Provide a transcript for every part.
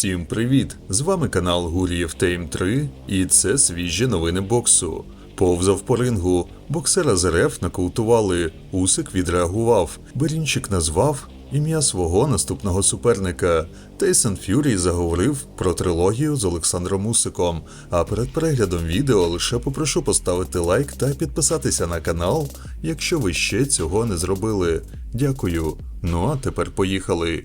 Всім привіт! З вами канал Гурієв Тейм 3 і це свіжі новини боксу. Повзав по рингу, боксера з РФ нокаутували, Усик відреагував, Берінчик назвав ім'я свого наступного суперника. Тейсон Ф'юрі заговорив про трилогію з Олександром Усиком. А перед переглядом відео лише попрошу поставити лайк та підписатися на канал, якщо ви ще цього не зробили. Дякую. Ну а тепер поїхали.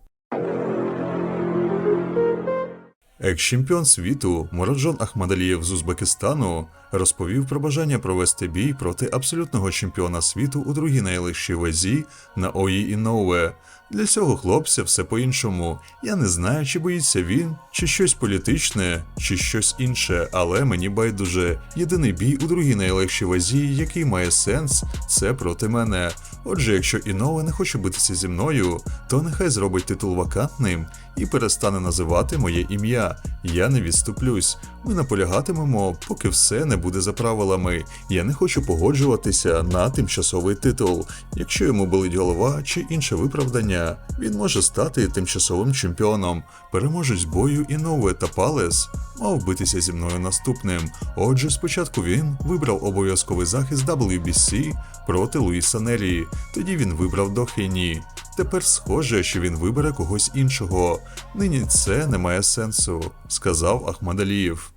Екс-чемпіон світу Мураджон Ахмадалієв з Узбекистану розповів про бажання провести бій проти абсолютного чемпіона світу у другій найлегшій вазі на Ої Іноуе. Для цього хлопця все по-іншому. Я не знаю, чи боїться він, чи щось політичне, чи щось інше, але мені байдуже. Єдиний бій у другій найлегшій вазі, який має сенс, це проти мене. Отже, якщо Іноуе не хоче битися зі мною, то нехай зробить титул вакантним і перестане називати моє ім'я. Я не відступлюсь. Ми наполягатимемо, поки все не буде за правилами. Я не хочу погоджуватися на тимчасовий титул. Якщо йому болить голова чи інше виправдання, він може стати тимчасовим чемпіоном. Переможець бою Інове та Палес мав битися зі мною наступним. Отже, спочатку він вибрав обов'язковий захист WBC проти Луїса Нерії. Тоді він вибрав Дохейні. Тепер схоже, що він вибере когось іншого. Нині це не має сенсу, сказав Ахмадалієв.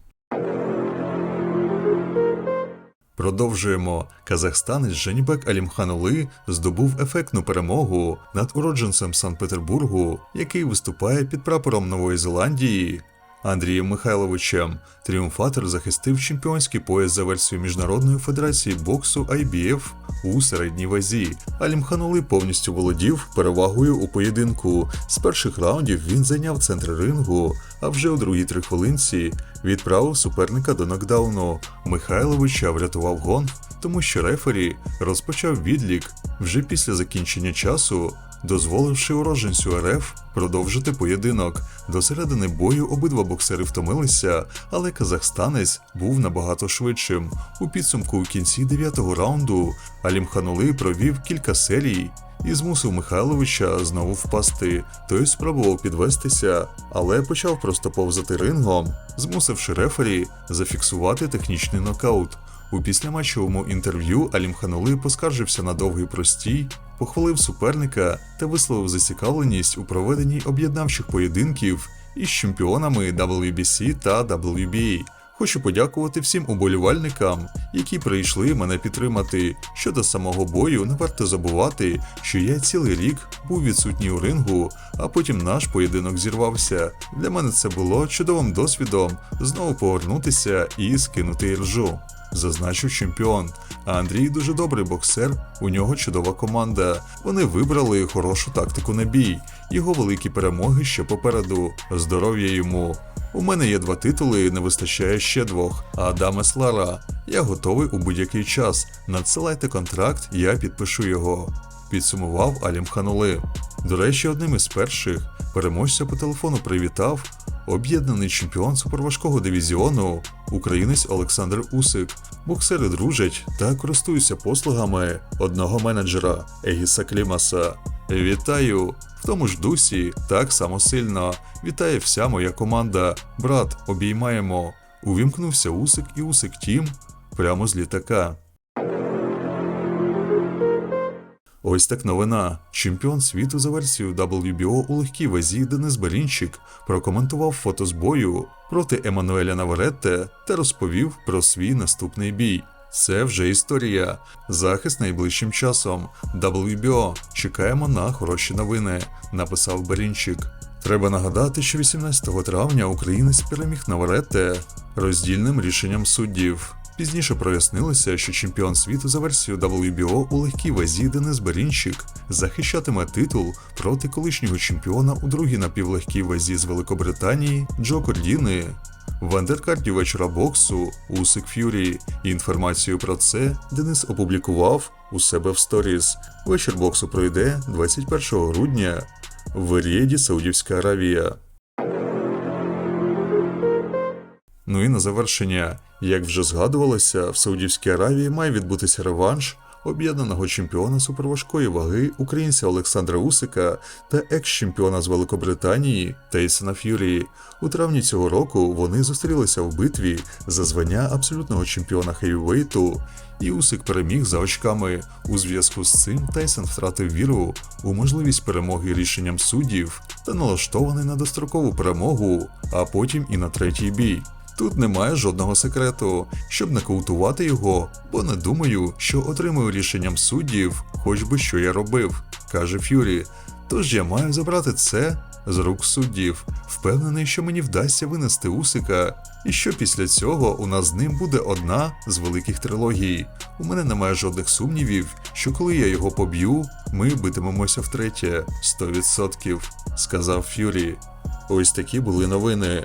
Продовжуємо. Казахстанець Женібек Алімханули здобув ефектну перемогу над уродженцем Санкт-Петербургу, який виступає під прапором Нової Зеландії. Андрієм Михайловичем тріумфатор захистив чемпіонський пояс за версією Міжнародної федерації боксу IBF у середній вазі. Алімханули повністю володів перевагою у поєдинку. З перших раундів він зайняв центр рингу, а вже у другій три хвилинці відправив суперника до нокдауну. Михайловича врятував гонг, тому що рефері розпочав відлік вже після закінчення часу дозволивши уроженцю РФ продовжити поєдинок. До середини бою обидва боксери втомилися, але казахстанець був набагато швидшим. У підсумку у кінці дев'ятого раунду Алімханули провів кілька серій. І змусив Михайловича знову впасти. Той спробував підвестися, але почав просто повзати рингом, змусивши рефері зафіксувати технічний нокаут. У післяматчевому інтерв'ю Алімханули поскаржився на довгий простій, похвалив суперника та висловив зацікавленість у проведенні об'єднавчих поєдинків із чемпіонами WBC та WBA. Хочу подякувати всім уболівальникам, які прийшли мене підтримати. Щодо самого бою, не варто забувати, що я цілий рік був відсутній у рингу, а потім наш поєдинок зірвався. Для мене це було чудовим досвідом знову повернутися і скинути іржу. Зазначив чемпіон. А Андрій дуже добрий боксер, у нього чудова команда. Вони вибрали хорошу тактику на бій. Його великі перемоги ще попереду. Здоров'я йому. У мене є два титули, не вистачає ще двох. А Адамес Лара. Я готовий у будь-який час. Надсилайте контракт, я підпишу його. Підсумував Алім Ханули. До речі, одним із перших переможця по телефону привітав об'єднаний чемпіон суперважкого дивізіону, українець Олександр Усик. Боксери дружать та користуються послугами одного менеджера Егіса Клімаса. Вітаю! В тому ж дусі так само сильно. Вітає вся моя команда. Брат, обіймаємо. Увімкнувся Усик і Усик Тім прямо з літака. Ось так новина. Чемпіон світу за версією WBO у легкій вазі Денис Берінчик прокоментував фото з бою проти Еммануеля Наваретте та розповів про свій наступний бій. Це вже історія. Захист найближчим часом. WBO. Чекаємо на хороші новини, написав Берінчик. Треба нагадати, що 18 травня українець переміг Наваретте роздільним рішенням суддів. Пізніше прояснилося, що чемпіон світу за версією WBO у легкій вазі Денис Берінчик захищатиме титул проти колишнього чемпіона у другій напівлегкій вазі з Великобританії Джо Кордіни. В андеркарді вечора боксу Усик Ф'юрі. Інформацію про це Денис опублікував у себе в сторіс. Вечір боксу пройде 21 грудня в Рієді, Саудівська Аравія. Ну і на завершення, як вже згадувалося, в Саудівській Аравії має відбутися реванш об'єднаного чемпіона суперважкої ваги українця Олександра Усика та екс-чемпіона з Великобританії Тейсона Ф'юрі. У травні цього року вони зустрілися в битві за звання абсолютного чемпіона хейвейту, і Усик переміг за очками. У зв'язку з цим Тайсон втратив віру у можливість перемоги рішенням суддів та налаштований на дострокову перемогу, а потім і на третій бій. Тут немає жодного секрету, щоб нокаутувати його, бо не думаю, що отримую рішенням суддів, хоч би що я робив, каже Ф'юрі. Тож я маю забрати це з рук суддів, впевнений, що мені вдасться винести Усика, і що після цього у нас з ним буде одна з великих трилогій. У мене немає жодних сумнівів, що коли я його поб'ю, ми битимемося втретє 100%, сказав Ф'юрі. Ось такі були новини.